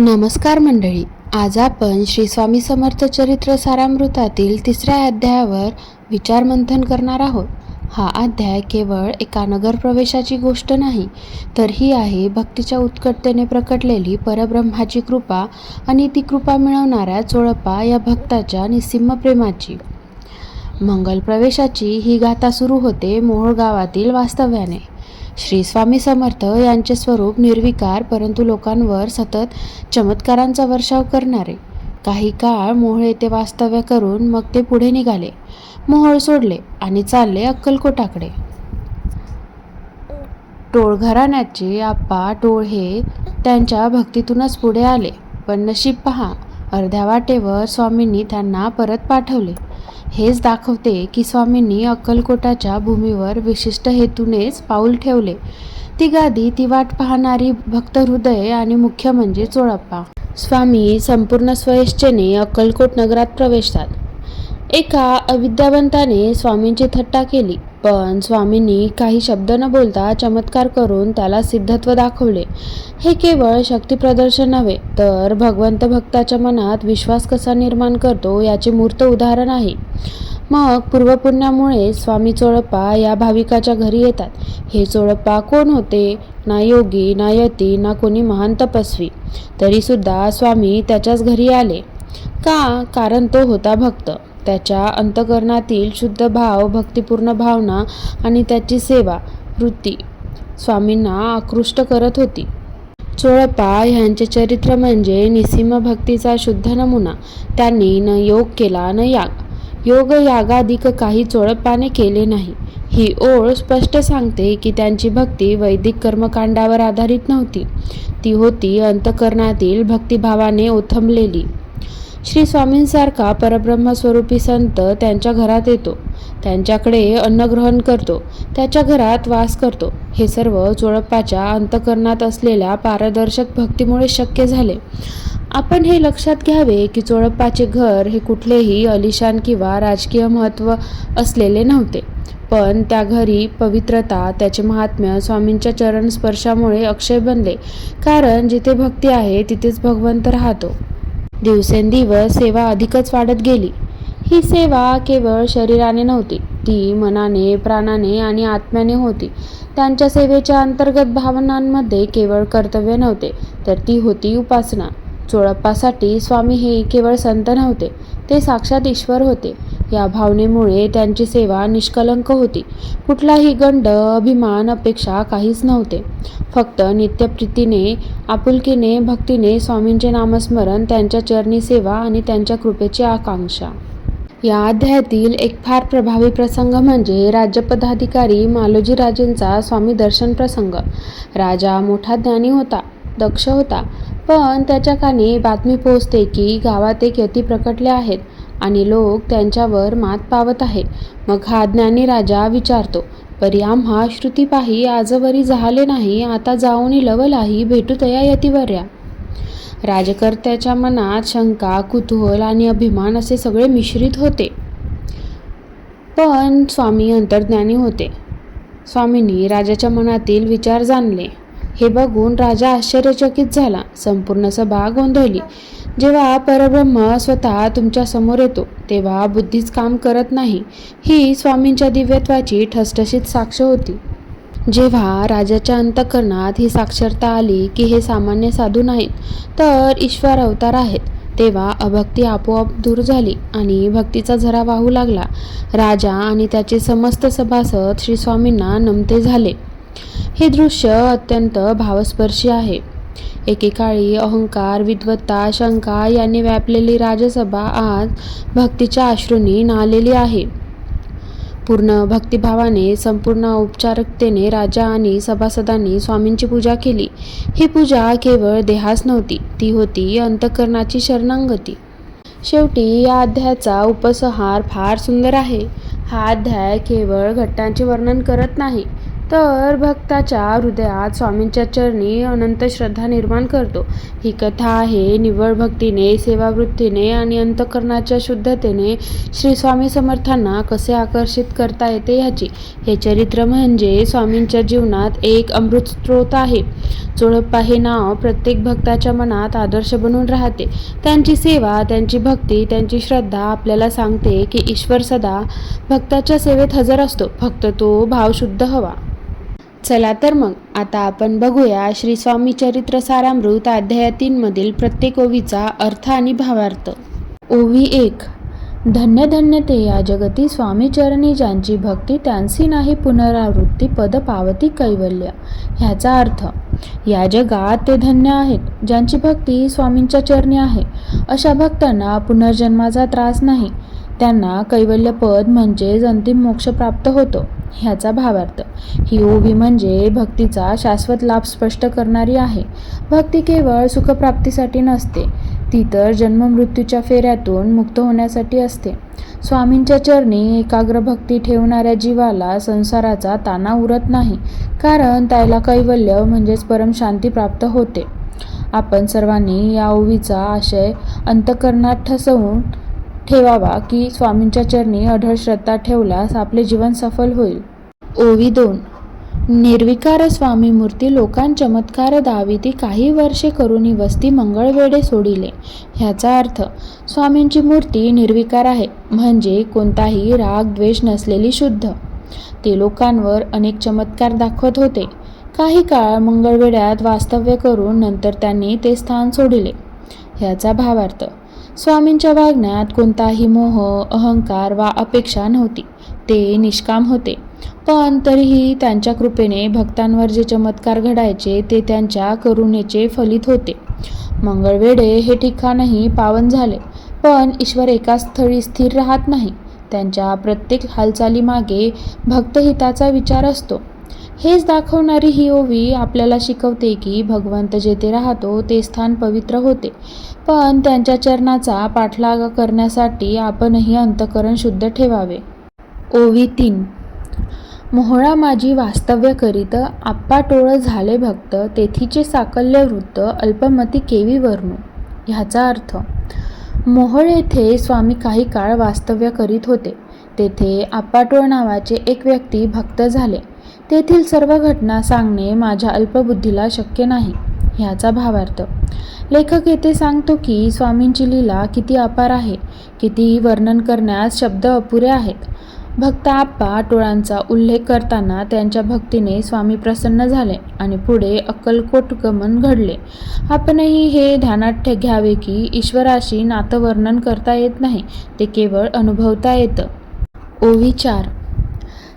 नमस्कार मंडळी. आज आपण श्री स्वामी समर्थ चरित्र सारामृतातील तिसऱ्या अध्यायावर विचारमंथन करणार आहोत. हा अध्याय केवळ एका नगर प्रवेशाची गोष्ट नाही तर ही आहे भक्तीच्या उत्कटतेने प्रकटलेली परब्रह्माची कृपा आणि ती कृपा मिळवणाऱ्या चोळप्पा या भक्ताच्या निसिम्म प्रेमाची. मंगल प्रवेशाची ही गाथा सुरू होते मोहोळ गावातील वास्तव्याने. श्री स्वामी समर्थ यांचे स्वरूप निर्विकार परंतु लोकांवर सतत चमत्कारांचा वर्षाव करणारे. काही काळ मोहोळ येथे वास्तव्य करून मग ते पुढे निघाले. मोहोळ सोडले आणि चालले अक्कलकोटाकडे. टोळ घराण्याचे आप्पा टोळ हे त्यांच्या भक्तीतूनच पुढे आले. पण नशीब पहा अर्ध्या वाटेवर स्वामींनी त्यांना परत पाठवले. हेच दाखवते की स्वामींनी अक्कलकोटाच्या भूमीवर विशिष्ट हेतूनेच पाऊल ठेवले. ती गादी ती वाट पाहणारी भक्त हृदय आणि मुख्य म्हणजे चोळप्पा. स्वामी संपूर्ण स्वयच्छेने अक्कलकोट नगरात प्रवेशतात. एका अविद्यावंताने स्वामींची थट्टा केली. पण स्वामींनी काही शब्द न बोलता चमत्कार करून त्याला सिद्धत्व दाखवले. हे केवळ शक्तीप्रदर्शन नव्हे तर भगवंत भक्ताच्या मनात विश्वास कसा निर्माण करतो याचे मूर्त उदाहरण आहे. मग पूर्वपुण्यामुळे स्वामी चोळप्पा या भाविकाच्या घरी येतात. हे चोळप्पा कोण होते? ना योगी ना यती ना कोणी महान तपस्वी. तरीसुद्धा स्वामी त्याच्याच घरी आले. का? कारण तो होता भक्त. त्याच्या अंतकरणातील शुद्ध भाव भक्तिपूर्ण भावना आणि त्याची सेवा वृत्ती स्वामींना आकृष्ट करत होती. चोळप्पा ह्यांचे चरित्र म्हणजे निसीम भक्तीचा शुद्ध नमुना. त्यांनी न योग केला न याग. योग यागाधिक काही चोळप्पाने केले नाही. ही ओळ स्पष्ट सांगते की त्यांची भक्ती वैदिक कर्मकांडावर आधारित नव्हती. ती होती अंतकरणातील भक्तिभावाने ओथंबलेली. श्री स्वामींसारखा परब्रह्मस्वरूपी संत त्यांच्या घरात येतो. त्यांच्याकडे अन्नग्रहण करतो. त्याच्या घरात वास करतो. हे सर्व चोळप्पाच्या अंतकरणात असलेल्या पारदर्शक भक्तीमुळे शक्य झाले. आपण हे लक्षात घ्यावे की चोळप्पाचे घर हे कुठलेही अलिशान किंवा राजकीय महत्त्व असलेले नव्हते. पण त्या घरी पवित्रता त्याचे महात्म्य स्वामींच्या चरण स्पर्शामुळे अक्षय बनले. कारण जिथे भक्ती आहे तिथेच भगवंत राहतो. दिवसेंदिवस सेवा अधिकच वाढत गेली. ही सेवा केवळ शरीराने नव्हती ती मनाने प्राणाने आणि आत्म्याने होती. त्यांच्या सेवेच्या अंतर्गत भावनांमध्ये केवळ कर्तव्य नव्हते तर ती होती उपासना. चोळप्पासाठी स्वामी हे केवळ संत नव्हते ते साक्षात ईश्वर होते. या भावनेमुळे त्यांची सेवा निष्कलंक होती. कुठलाही गंड अभिमान अपेक्षा काहीच नव्हते. फक्त नित्यप्रीतीने आपुलकीने भक्तीने स्वामींचे नामस्मरण त्यांच्या चरणी सेवा आणि त्यांच्या कृपेची आकांक्षा. या अध्यायातील एक फार प्रभावी प्रसंग म्हणजे राज्यपदाधिकारी मालोजी राजेंचा स्वामी दर्शन प्रसंग. राजा मोठा ज्ञानी होता दक्ष होता. पण त्याच्या कानी बातमी पोहोचते की गावात एक यती प्रकटले आहेत आणि लोक त्यांच्यावर मात पावत आहे मग हा ज्ञानी राजा विचारतो परी आम्हा श्रुतीपाही आजवरी झाले नाही आता जाऊन लवलाही भेटू तया यतीवर्या राजकर्त्याच्या मनात शंका कुतूहल आणि अभिमान असे सगळे मिश्रित होते. पण स्वामी अंतर्ज्ञानी होते. स्वामींनी राजाच्या मनातील विचार जाणले. हे बघून राजा आश्चर्यचकित झाला. संपूर्ण सभा गोंधळली. जेव्हा परब्रह्म स्वतः तुमच्यासमोर येतो तेव्हा बुद्धीच काम करत नाही. ही स्वामींच्या दिव्यत्वाची ठसठशीत साक्ष होती. जेव्हा राजाच्या अंतकरणात ही साक्षरता आली की हे सामान्य साधू नाहीत तर ईश्वर अवतार आहेत. तेव्हा अभक्ती आपोआप दूर झाली आणि भक्तीचा झरा वाहू लागला. राजा आणि त्याचे समस्त सभासद श्री स्वामींना नमते झाले. हे दृश्य अत्यंत भावस्पर्शी आहे. एकेकाळी अहंकार विद्वत्ता शंका यांनी व्यापलेली राजसभा आज भक्तीच्या अश्रूंनी नालेली आहे. पूर्ण भक्तिभावाने संपूर्ण औपचारिकतेने राजा आणि सभासदांनी स्वामींची पूजा केली. ही पूजा केवळ देहास नव्हती ती होती अंतकरणाची शरणांगती. शेवटी या अध्यायाचा उपसंहार फार सुंदर आहे. हा अध्याय केवळ घट्टांचे वर्णन करत नाही तर भक्ताच्या हृदयात स्वामींच्या चरणी अनंत श्रद्धा निर्माण करतो. ही कथा आहे निव्वळ भक्तीने सेवावृत्तीने आणि अंतकरणाच्या शुद्धतेने श्री स्वामी समर्थांना कसे आकर्षित करता येते ह्याची हे चरित्र म्हणजे स्वामींच्या जीवनात एक अमृत स्रोत आहे. चोळप्पा हे नाव प्रत्येक भक्ताच्या मनात आदर्श बनून राहते. त्यांची सेवा त्यांची भक्ती त्यांची श्रद्धा आपल्याला सांगते की ईश्वर सदा भक्ताच्या सेवेत हजर असतो. फक्त तो भाव शुद्ध हवा. चला तर मग आता आपण बघूया श्री स्वामी चरित्र सारामृत अध्यायतींमधील प्रत्येक ओवीचा अर्थ आणि भावार्थ. ओवी एक धन्य धन्य ते या जगती स्वामी चरणी ज्यांची भक्ती त्यांची नाही पुनरावृत्ती पद पावती कैवल्य. ह्याचा अर्थ या जगात ते धन्य आहेत ज्यांची भक्ती स्वामींच्या चरणी आहे. अशा भक्तांना पुनर्जन्माचा त्रास नाही. त्यांना कैवल्य पद म्हणजेच अंतिम मोक्ष प्राप्त होतो ह्याचा भावार्थ. ही ओवी म्हणजे भक्तीचा शाश्वत लाभ स्पष्ट करणारी आहे. भक्ती केवळ सुखप्राप्तीसाठी नसते ती तर जन्ममृत्यूच्या फेऱ्यातून मुक्त होण्यासाठी असते. स्वामींच्या चरणी एकाग्र भक्ती ठेवणाऱ्या जीवाला संसाराचा ताना उरत नाही कारण त्याला कैवल्य म्हणजेच परमशांती प्राप्त होते. आपण सर्वांनी या ओवीचा आशय अंतकरणात ठसवून ठेवावा की स्वामींच्या चरणी अढळ श्रद्धा ठेवल्यास आपले जीवन सफल होईल. ओवी दोन. निर्विकार स्वामी मूर्ती लोकां चमत्कार दाविती काही वर्षे करून वस्ती मंगळवेडे सोडिले. ह्याचा अर्थ स्वामींची मूर्ती निर्विकार आहे म्हणजे कोणताही राग द्वेष नसलेली शुद्ध. ते लोकांवर अनेक चमत्कार दाखवत होते. काही काळ मंगळवेड्यात वास्तव्य करून नंतर त्यांनी ते स्थान सोडिले. ह्याचा भावार्थ स्वामींच्या वागण्यात कोणताही मोह अहंकार वा अपेक्षा नव्हती. ते निष्काम होते. पण तरीही त्यांच्या कृपेने भक्तांवर जे चमत्कार घडायचे ते त्यांच्या करुणेचे फलित होते. मंगळवेढे हे ठिकाणही पावन झाले. पण ईश्वर एका स्थळी स्थिर राहत नाही. त्यांच्या प्रत्येक हालचालीमागे भक्तहिताचा विचार असतो. हेच दाखवणारी ही ओवी आपल्याला शिकवते की भगवंत जेथे राहतो ते स्थान पवित्र होते. पण त्यांच्या चरणाचा पाठलाग करण्यासाठी आपणही अंतकरण शुद्ध ठेवावे. ओवी तीन. मोहळा माझी वास्तव्य करीत आप्पा टोळ झाले भक्त तेथीचे साकल्य वृत्त अल्पमती केवी वर्णू ह्याचा अर्थ मोहोळ येथे स्वामी काही काळ वास्तव्य करीत होते. तेथे आप्पाटोळ नावाचे एक व्यक्ती भक्त झाले. तेथील सर्व घटना सांगणे माझ्या अल्पबुद्धीला शक्य नाही ह्याचा भावार्थ. लेखक येथे सांगतो की स्वामींची लीला किती अपार आहे किती वर्णन करण्यास शब्द अपुरे आहेत. भक्त आप्पा टोळांचा उल्लेख करताना त्यांच्या भक्तीने स्वामी प्रसन्न झाले आणि पुढे अक्कलकोट गमन घडले. आपणही हे ध्यानात घ्यावे की ईश्वराशी नातं वर्णन करता येत नाही ते केवळ अनुभवता येतं. ओवी चार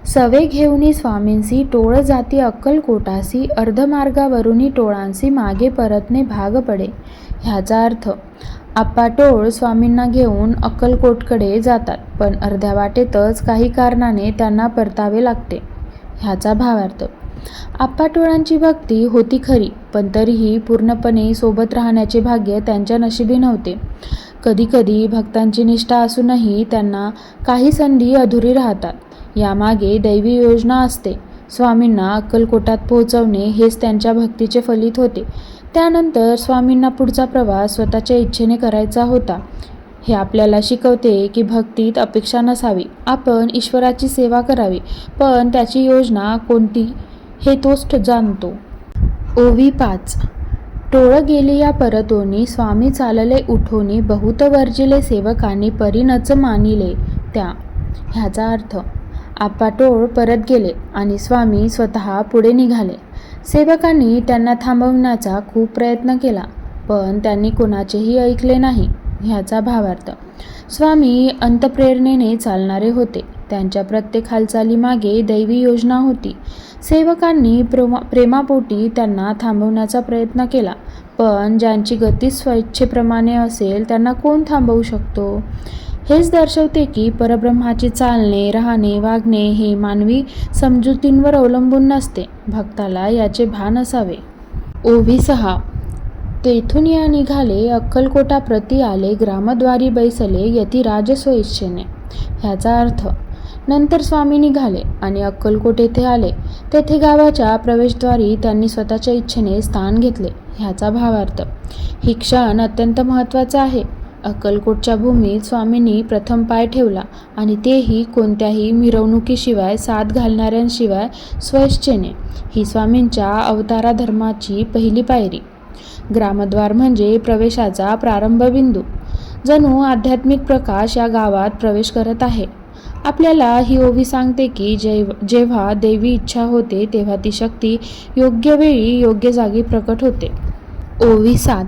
सवे घेऊनी स्वामींसी टोळ जाती अक्कलकोटासी अर्धमार्गावरूनही टोळांसी मागे परतणे भाग पडे. ह्याचा अर्थ आप्पा टोळ स्वामींना घेऊन अक्कलकोटकडे जातात पण अर्ध्या वाटेतच काही कारणाने त्यांना परतावे लागते. ह्याचा भावार्थ आप्पा टोळांची भक्ती होती खरी पण तरीही पूर्णपणे सोबत राहण्याचे भाग्य त्यांच्या नशिबी नव्हते. कधीकधी भक्तांची निष्ठा असूनही त्यांना काही संधी अधुरी राहतात. यामागे दैवी योजना असते. स्वामींना अक्कलकोटात पोहोचवणे हेच त्यांच्या भक्तीचे फलित होते. त्यानंतर स्वामींना पुढचा प्रवास स्वतःच्या इच्छेने करायचा होता. हे आपल्याला शिकवते की भक्तीत अपेक्षा नसावी. आपण ईश्वराची सेवा करावी पण त्याची योजना कोणती हे तोच जाणतो. ओवी पाच. टोळ गेली या परतोनी स्वामी चालले उठोनी बहुत वर्जिले सेवकांनी परिणच मानिले त्या. ह्याचा अर्थ आप्पा टोळ परत गेले आणि स्वामी स्वतः पुढे निघाले. सेवकांनी त्यांना थांबवण्याचा खूप प्रयत्न केला पण त्यांनी कोणाचेही ऐकले नाही ह्याचा भावार्थ. स्वामी अंतप्रेरणेने चालणारे होते. त्यांच्या प्रत्येक हालचालीमागे दैवी योजना होती. सेवकांनी प्रेमा प्रेमापोटी त्यांना थांबवण्याचा प्रयत्न केला पण ज्यांची गती स्वेच्छेप्रमाणे असेल त्यांना कोण थांबवू शकतो? हेच दर्शवते की परब्रह्माचे चालणे राहणे वागणे हे मानवी समजुतींवर अवलंबून नसते. भक्ताला याचे भान असावे. ओवी सहा. तेथून या निघाले अक्कलकोटा प्रति आले ग्रामद्वारी बैसले यती राजस्व इच्छेने ह्याचा अर्थ नंतर स्वामी निघाले आणि अक्कलकोट येथे आले. तेथे गावाच्या प्रवेशद्वारी त्यांनी स्वतःच्या इच्छेने स्थान घेतले. ह्याचा भावार्थ ही क्षण अत्यंत महत्त्वाचा आहे. अक्कलकोटच्या भूमीत स्वामींनी प्रथम पाय ठेवला आणि तेही कोणत्याही मिरवणुकीशिवाय साथ घालणाऱ्यांशिवाय स्वैच्छेने. ही स्वामींच्या अवतारा धर्माची पहिली पायरी. ग्रामद्वार म्हणजे प्रवेशाचा प्रारंभबिंदू. जणू आध्यात्मिक प्रकाश या गावात प्रवेश करत आहे. आपल्याला ही ओवी सांगते की जेव जेव्हा देवी इच्छा होते तेव्हा ती शक्ती योग्य वेळी योग्य जागी प्रकट होते. ओवी सात.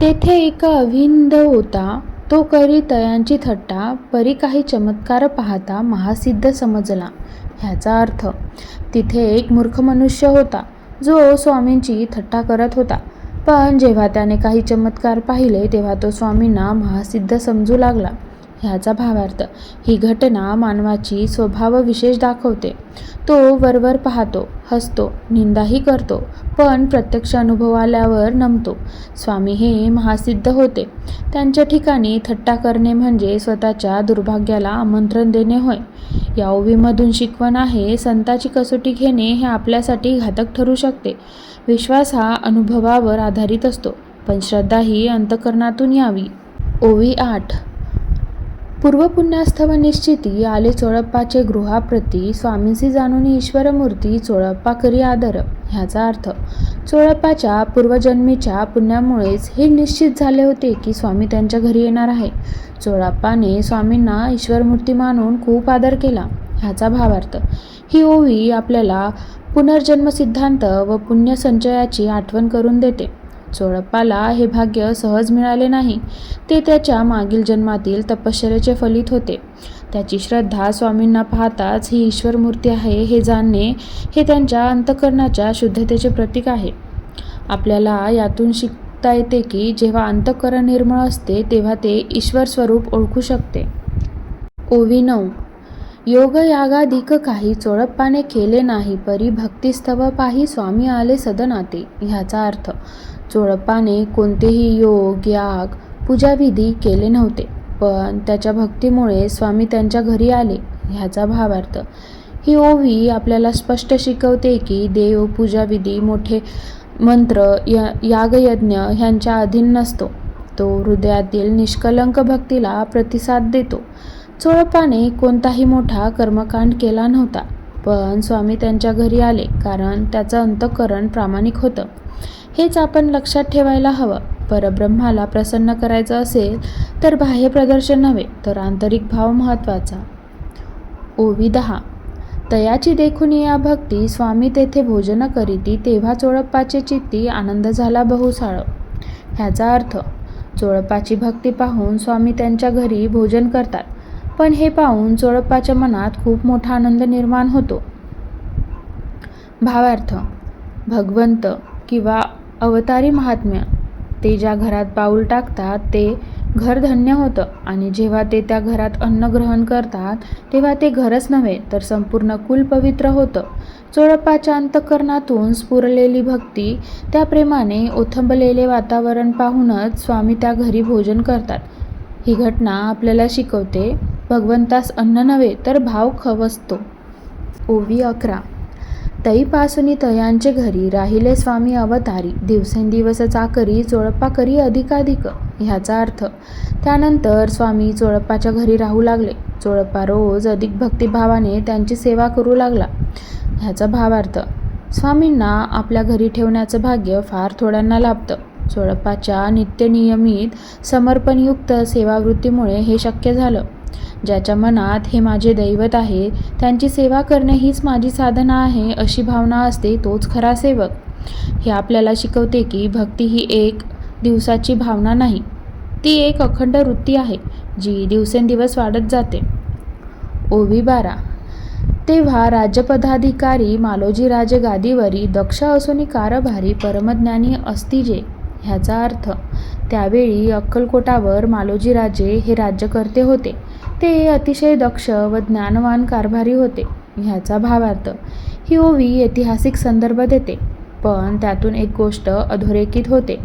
तेथे एक अभिंद होता. तो करी तयांची थट्टा परी काही चमत्कार पाहता महासिद्ध समजला. ह्याचा अर्थ तिथे एक मूर्ख मनुष्य होता जो स्वामींची थट्टा करत होता. पण जेव्हा त्याने काही चमत्कार पाहिले तेव्हा तो स्वामींना महासिद्ध समजू लागला. ह्याचा भावार्थ ही घटना मानवाची स्वभाव विशेष दाखवते. तो वरवर पाहतो हसतो निंदाही करतो पण प्रत्यक्ष अनुभव आल्यावर नमतो. स्वामी हे महासिद्ध होते. त्यांच्या ठिकाणी थट्टा करणे म्हणजे स्वतःच्या दुर्भाग्याला आमंत्रण देणे होय. या ओवीमधून शिकवण आहे संताची कसोटी घेणे हे आपल्यासाठी घातक ठरू शकते. विश्वास हा अनुभवावर आधारित असतो पण श्रद्धा ही अंतकरणातून यावी. ओवी आठ. पूर्वपुण्यास्थव निश्चिती आले चोळप्पाचे गृहाप्रती स्वामींसी जाणून ईश्वरमूर्ती चोळप्पा करी आदर ह्याचा अर्थ चोळप्पाच्या पूर्वजन्मीच्या पुण्यामुळेच हे निश्चित झाले होते की स्वामी त्यांच्या घरी येणार आहे. चोळप्पाने स्वामींना ईश्वरमूर्ती मानून खूप आदर केला ह्याचा भावार्थ ही ओवी आपल्याला पुनर्जन्म सिद्धांत व पुण्यसंचयाची आठवण करून देते. चोळप्पाला हे भाग्य सहज मिळाले नाही. ते त्याच्या मागील जन्मातील तपश्चर्याचे फलित होते. त्याची श्रद्धा स्वामींना पाहताच ही ईश्वरमूर्ती आहे हे जाणणे हे त्यांच्या अंतकरणाच्या शुद्धतेचे प्रतीक आहे. आपल्याला यातून शिकता येते की जेव्हा अंतकरण निर्मळ असते तेव्हा ते ईश्वर स्वरूप ओळखू शकते. ओवी नऊ. योग यागाधिक काही चोळप्पाने केले नाही परी भक्तिस्तव पाही स्वामी आले सदनाते ह्याचा अर्थ चोळप्पाने कोणतेही योग याग पूजाविधी केले नव्हते. पण त्याच्या भक्तीमुळे स्वामी त्यांच्या घरी आले ह्याचा भावार्थ. ही ओवी आपल्याला स्पष्ट शिकवते की देव पूजाविधी मोठे मंत्र या यागयज्ञ ह्यांच्या अधीन नसतो. तो हृदयातील निष्कलंक भक्तीला प्रतिसाद देतो. चोळप्पाने कोणताही मोठा कर्मकांड केला नव्हता. पण स्वामी त्यांच्या घरी आले कारण त्याचं अंतःकरण प्रामाणिक होतं. हेच आपण लक्षात ठेवायला हवं. परब्रह्माला प्रसन्न करायचं असेल तर बाह्य प्रदर्शन नव्हे तर आंतरिक भाव महत्त्वाचा. ओवी दहा. तयाची देखून या भक्ती स्वामी तेथे भोजन करीती तेव्हा चोळप्पाचे चित्ती आनंद झाला बहुसाळ. ह्याचा अर्थ चोळप्पाची भक्ती पाहून स्वामी त्यांच्या घरी भोजन करतात पण हे पाहून चोळप्पाच्या मनात खूप मोठा आनंद निर्माण होतो. भावार्थ भगवंत किंवा अवतारी महात्म्य. ते ज्या घरात पाऊल टाकतात ते घर धन्य होतं आणि जेव्हा ते त्या घरात अन्न ग्रहण करतात तेव्हा ते घरच नव्हे तर संपूर्ण कुल पवित्र होतं. चोळप्पाच्या अंतकरणातून स्फुरलेली भक्ती त्या प्रेमाने ओथंबलेले वातावरण पाहूनच स्वामी त्या घरी भोजन करतात. ही घटना आपल्याला शिकवते भगवंतास अन्न नव्हे तर भाव खवसतो. ओवी अकरा. तईपासुनी तयांचे घरी राहिले स्वामी अवतारी. दिवसेंदिवस चाकरी चोळप्पा करी अधिकाधिक ह्याचा अर्थ त्यानंतर स्वामी चोळप्पाच्या घरी राहू लागले. चोळप्पा रोज अधिक भक्तिभावाने त्यांची सेवा करू लागला. ह्याचा भावार्थ स्वामींना आपल्या घरी ठेवण्याचं भाग्य फार थोड्यांना लाभतं. चोळप्पाच्या नित्यनियमित समर्पणयुक्त सेवावृत्तीमुळे हे शक्य झालं. ज्याच्या मनात हे माझे दैवत आहे त्यांची सेवा करणे हीच माझी साधना आहे अशी भावना असते तोच खरा सेवक. हे आपल्याला शिकवते की भक्ती ही एक दिवसाची भावना नाही ती एक अखंड वृत्ती आहे जी दिवसेंदिवस वाढत जाते. ओवी बारा. तेव्हा राज्यपदाधिकारी मालोजीराजे गादीवरी दक्ष असूनी कारभारी परमज्ञानी असतीजे ह्याचा अर्थ त्यावेळी अक्कलकोटावर मालोजीराजे हे राज्यकर्ते होते. ते अतिशय दक्ष व ज्ञानवान कारभारी होते ह्याचा भावार्थ ही ओवी ऐतिहासिक संदर्भ देते. पण त्यातून एक गोष्ट अधोरेखित होते.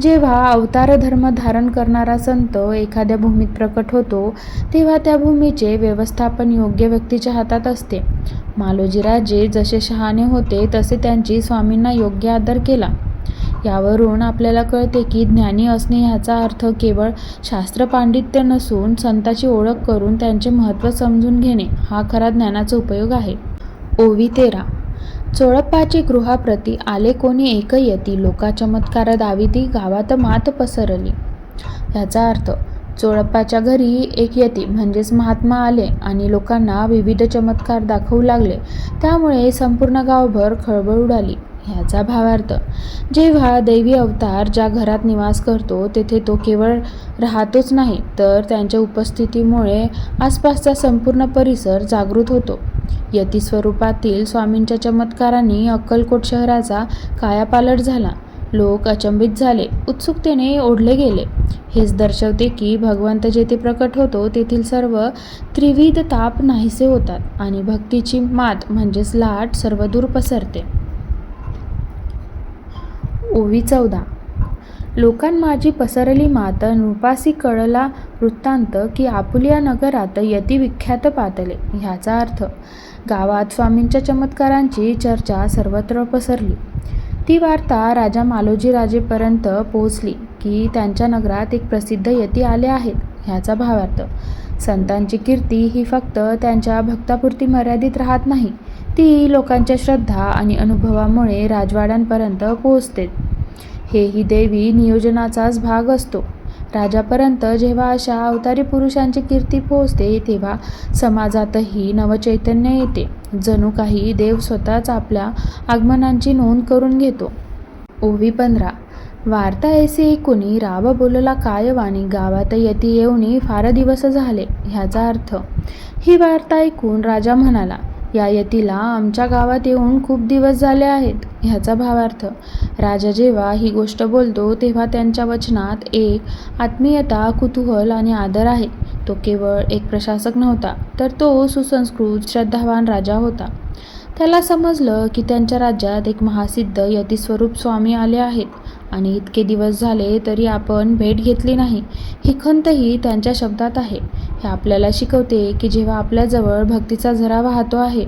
जेव्हा अवतार धर्म धारण करणारा संत एखाद्या भूमीत प्रकट होतो तेव्हा त्या भूमीचे व्यवस्थापन योग्य व्यक्तीच्या हातात असते. मालोजीराजे जसे शहाणे होते तसे त्यांची स्वामींना योग्य आदर केला. यावरून आपल्याला कळते की ज्ञानी असणे ह्याचा अर्थ केवळ शास्त्रपांडित्य नसून संताची ओळख करून त्यांचे महत्त्व समजून घेणे हा खरा ज्ञानाचा उपयोग आहे. ओवी तेरा. चोळप्पाचे गृहाप्रती आले कोणी एक यती. लोका चमत्कार दाविती गावात मात पसरली. याचा अर्थ चोळप्पाच्या घरी एक यती म्हणजेच महात्मा आले आणि लोकांना विविध चमत्कार दाखवू लागले. त्यामुळे संपूर्ण गावभर खळबळ उडाली. ह्याचा भावार्थ. जेव्हा दैवी अवतार ज्या घरात निवास करतो तेथे तो केवळ राहतोच नाही तर त्यांच्या उपस्थितीमुळे आसपासचा संपूर्ण परिसर जागृत होतो. यती स्वरूपातील स्वामींच्या चमत्कारांनी अक्कलकोट शहराचा कायापालट झाला. लोक अचंबित झाले उत्सुकतेने ओढले गेले. हेच दर्शवते की भगवंत जेथे प्रकट होतो तेथील सर्व त्रिविध ताप नाहीसे होतात आणि भक्तीची मात म्हणजेच लाट सर्वदूर पसरते. ओवी चौदा. लोकां माझी पसरली मात नृपासी कळला वृत्तांत की आपुलिया नगरात यती विख्यात पातले. ह्याचा अर्थ गावात स्वामींच्या चमत्कारांची चर्चा सर्वत्र पसरली. ती वार्ता राजा मालोजी राजेपर्यंत पोहोचली की त्यांच्या नगरात एक प्रसिद्ध यती आले आहेत ह्याचा भावार्थ. संतांची कीर्ती ही फक्त त्यांच्या भक्तापुरती मर्यादित राहत नाही ती लोकांच्या श्रद्धा आणि अनुभवामुळे राजवाड्यांपर्यंत पोहोचते. हेही देवी नियोजनाचाच भाग असतो. राजापर्यंत जेव्हा अशा अवतारी पुरुषांची कीर्ती पोहोचते तेव्हा समाजातही नवचैतन्य येते. जणू काही देव स्वतःच आपल्या आगमनांची नोंद करून घेतो. ओवी पंधरा. वार्ता ऐसी ऐकुनी राव बोलला कायवाणी गावात यती येऊनी फार दिवस झाले ह्याचा अर्थ ही वार्ता ऐकून राजा म्हणाला या यतीला आमच्या गावात येऊन खूप दिवस झाले आहेत ह्याचा भावार्थ. राजा जेव्हा ही गोष्ट बोलतो तेव्हा त्यांच्या वचनात एक आत्मीयता कुतूहल आणि आदर आहे. तो केवळ एक प्रशासक नव्हता तर तो सुसंस्कृत श्रद्धावान राजा होता. त्याला समजलं की त्यांच्या राज्यात एक महासिद्ध यतिस्वरूप स्वामी आले आहेत. आणि इतके दिवस झाले तरी आपण भेट घेतली नाही. ही खंतही त्यांच्या शब्दात आहे. हे आपल्याला शिकवते की जेव्हा आपल्याजवळ भक्तीचा झरा वाहतो आहे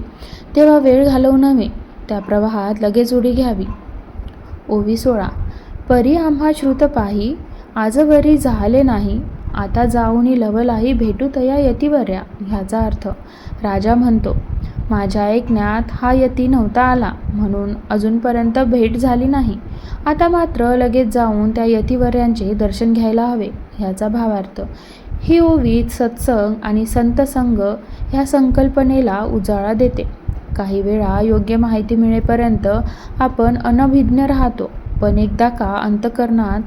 तेव्हा वेळ घालवू नव्हे. त्या प्रवाहात लगेच उडी घ्यावी. ओवी सोळा. परी आम्हा श्रुत पाही आजवरी झाले नाही. आता जाऊनी लवलाही भेटू तया यतीवर्या ह्याचा अर्थ राजा म्हणतो माझ्या ऐकण्यात हा यती नव्हता आला म्हणून अजूनपर्यंत भेट झाली नाही. आता मात्र लगेच जाऊन त्या यतीवर्यांचे दर्शन घ्यायला हवे ह्याचा भावार्थ. ही ओवी सत्संग आणि संतसंग ह्या संकल्पनेला उजाळा देते. काही वेळा योग्य माहिती मिळेपर्यंत आपण अनभिज्ञ राहतो पण एकदा का अंतकरणात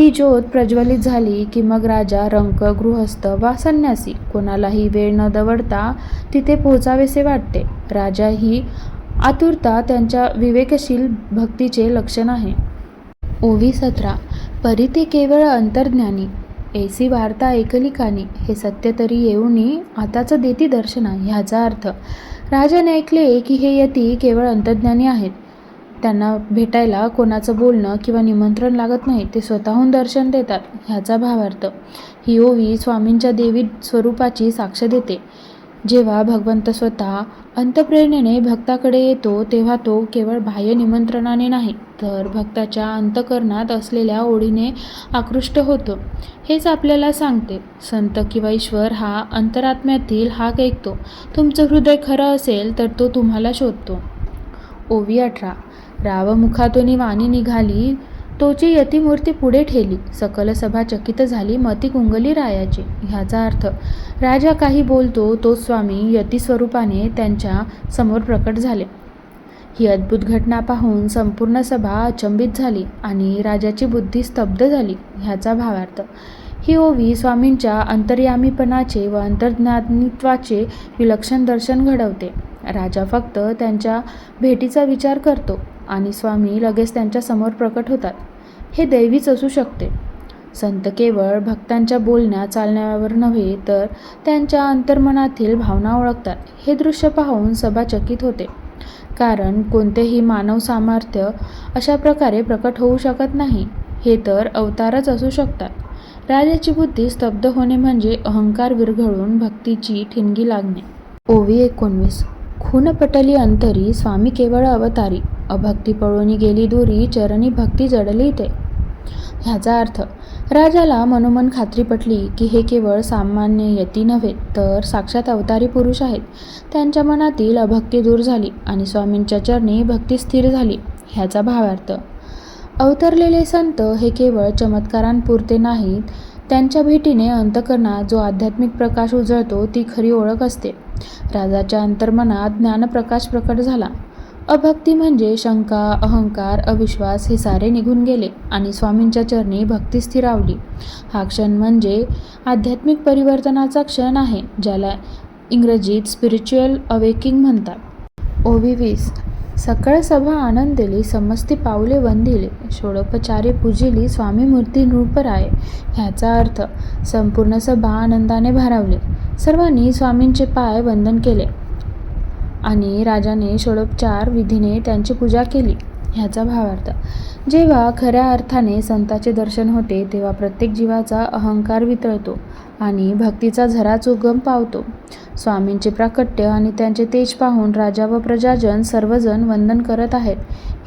ती ज्योत प्रज्वलित झाली की मग राजा रंक गृहस्थ वा संन्यासी कोणालाही वेळ न दवडता तिथे पोहोचावेसे वाटते. राजा ही आतुरता त्यांच्या विवेकशील भक्तीचे लक्षण आहे. ओवी सतरा परी ते केवळ अंतर्ज्ञानी ऐसी वार्ता ऐकली कानी हे सत्य तरी येऊनी आताच देती दर्शना ह्याचा अर्थ राजाने ऐकले की हे यती केवळ अंतर्ज्ञानी आहेत. त्यांना भेटायला कोणाचं बोलणं किंवा निमंत्रण लागत नाही ते स्वतःहून दर्शन देतात ह्याचा भावार्थ. ही ओवी स्वामींच्या देवी स्वरूपाची साक्ष देते. जेव्हा भगवंत स्वतः अंतप्रेरणेने भक्ताकडे येतो तेव्हा तो केवळ बाह्य निमंत्रणाने नाही तर भक्ताच्या अंतकरणात असलेल्या ओढीने आकृष्ट होतो. हेच आपल्याला सांगते संत किंवा ईश्वर हा अंतरात्म्यातील हाक ऐकतो. तुमचं हृदय खरं असेल तर तो तुम्हाला शोधतो. ओवी अठरा. रावमुखातून वाणी निघाली तोची यतिमूर्ती पुढे ठेली. सकल सभा चकित झाली मती कुंगली रायाची. ह्याचा अर्थ राजा काही बोलतो तो स्वामी यती स्वरूपाने त्यांच्यासमोर प्रकट झाले. ही अद्भुत घटना पाहून संपूर्ण सभा अचंबित झाली आणि राजाची बुद्धी स्तब्ध झाली. ह्याचा भावार्थ ही ओवी स्वामींच्या अंतर्यामीपणाचे व अंतर्ज्ञानित्वाचे विलक्षण दर्शन घडवते. राजा फक्त त्यांच्या भेटीचा विचार करतो. आणि स्वामी लगेच त्यांच्यासमोर प्रकट होतात. हे दैवीच असू शकते. संत केवळ भक्तांच्या बोलण्या चालण्यावर नव्हे तर त्यांच्या अंतर्मनातील भावना ओळखतात. हे दृश्य पाहून सभा चकित होते. कारण कोणतेही मानव सामर्थ्य अशा प्रकारे प्रकट होऊ शकत नाही. हे तर अवतारच असू शकतात. राजाची बुद्धी स्तब्ध होणे म्हणजे अहंकार विरघळून भक्तीची ठिणगी लागणे. ओवी एकोणवीस. खूनपटली अंतरी स्वामी केवळ अवतारी. अभक्ती पळून गेली दोरी चरणी भक्ती जडली ते. ह्याचा अर्थ राजाला मनोमन खात्री पटली की हे केवळ सामान्य यती नव्हे तर साक्षात अवतारी पुरुष आहेत. त्यांच्या मनातील अभक्ती दूर झाली आणि स्वामींच्या चरणी भक्ती स्थिर झाली. ह्याचा भावार्थ अवतरलेले संत हे केवळ चमत्कारांपुरते नाहीत. त्यांच्या भेटीने अंतकरणात जो आध्यात्मिक प्रकाश उजळतो ती खरी ओळख असते. राजाच्या अंतर्मनात ज्ञानप्रकाश प्रकट झाला. अभक्ती म्हणजे शंका अहंकार अविश्वास हे सारे निघून गेले आणि स्वामींच्या चरणी भक्ती स्थिरावली. हा क्षण म्हणजे आध्यात्मिक परिवर्तनाचा क्षण आहे ज्याला इंग्रजीत स्पिरिच्युअल अवेकिंग म्हणतात. ओवी वीस. सकळ सभा आनंदिली समस्ती पावले वंदिले षोडोपचारे पूजिली स्वामी मूर्ती नृपराय ह्याचा अर्थ संपूर्ण सभा आनंदाने भारावली. सर्वांनी स्वामींचे पाय वंदन केले. आणि राजाने षोडोपचार विधीने त्यांची पूजा केली ह्याचा भावार्थ. जेव्हा खऱ्या अर्थाने संताचे दर्शन होते तेव्हा प्रत्येक जीवाचा अहंकार वितळतो आणि भक्तीचा झराच उगम पावतो. स्वामींचे प्राकट्य आणि त्यांचे तेज पाहून राजा व प्रजाजन सर्वजण वंदन करत आहेत.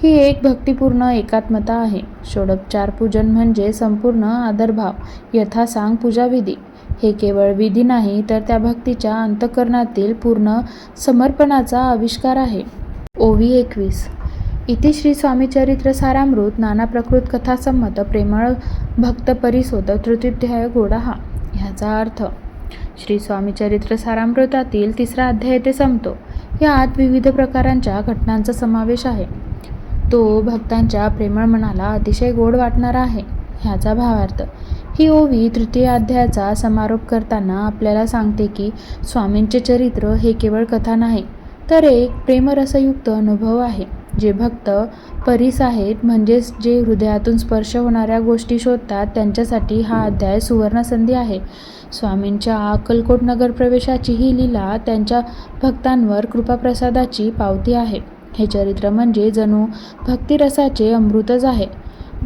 ही एक भक्तिपूर्ण एकात्मता आहे. षोडोपचार पूजन म्हणजे संपूर्ण आदरभाव यथासांग पूजाविधी. हे केवळ विधी नाही तर त्या भक्तीच्या अंतकरणातील पूर्ण समर्पणाचा आविष्कार आहे. ओवी एकवीस. इति श्री स्वामीचरित्र सारामृत नाना प्रकृत कथासंमत प्रेमळ भक्त परिसोद तृतीध्याय गोडा हा ह्याचा अर्थ श्री स्वामीचरित्र सारामृतातील तिसरा अध्याय ते संपतो. यात विविध प्रकारांच्या घटनांचा समावेश आहे. तो भक्तांच्या प्रेमळ मनाला अतिशय गोड वाटणारा आहे. ह्याचा भावार्थ ही ओवी तृतीय अध्यायाचा समारोप करताना आपल्याला सांगते की स्वामींचे चरित्र हे केवळ कथा नाही तर एक प्रेमरसयुक्त अनुभव आहे जे भक्त परीस आहेत म्हणजेच जे हृदयातून स्पर्श होणाऱ्या गोष्टी शोधतात त्यांच्यासाठी हा अध्याय सुवर्णसंधी आहे. स्वामींच्या अक्कलकोट नगर प्रवेशाची ही लीला त्यांच्या भक्तांवर कृपाप्रसादाची पावती आहे. हे चरित्र म्हणजे जणू भक्तिरसाचे अमृतच आहे.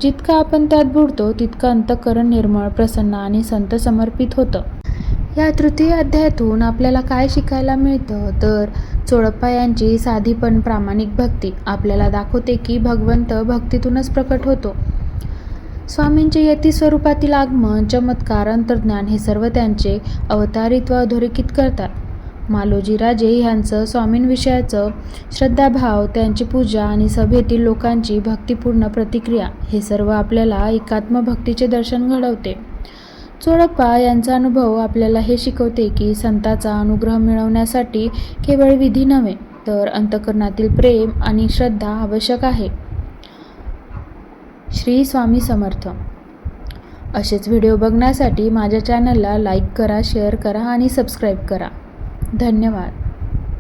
जितकं आपण त्यात बुडतो तितकं अंतःकरण निर्मळ प्रसन्न आणि संत समर्पित होतं. या तृतीय अध्यायातून आपल्याला काय शिकायला मिळतं? तर चोळप्पा यांची साधी पण प्रामाणिक भक्ती. आपल्याला दाखवते की भगवंत भक्तीतूनच प्रकट होतो. स्वामींचे यती स्वरूपातील आगमन चमत्कार अंतर्ज्ञान हे सर्व त्यांचे अवतारित्व अधोरेखित करतात. मालोजी राजे ह्यांचं स्वामींविषयाचं श्रद्धाभाव त्यांची पूजा आणि सभेतील लोकांची भक्तिपूर्ण प्रतिक्रिया हे सर्व आपल्याला एकात्म भक्तीचे दर्शन घडवते. चोळप्पा यांचा अनुभव आपल्याला हे शिकवते की संताचा अनुग्रह मिळवण्यासाठी केवळ विधी नव्हे तर अंतकरणातील प्रेम आणि श्रद्धा आवश्यक आहे. श्री स्वामी समर्थ. असेच व्हिडिओ बघण्यासाठी माझ्या चॅनलला लाईक करा शेअर करा आणि सबस्क्राईब करा. धन्यवाद.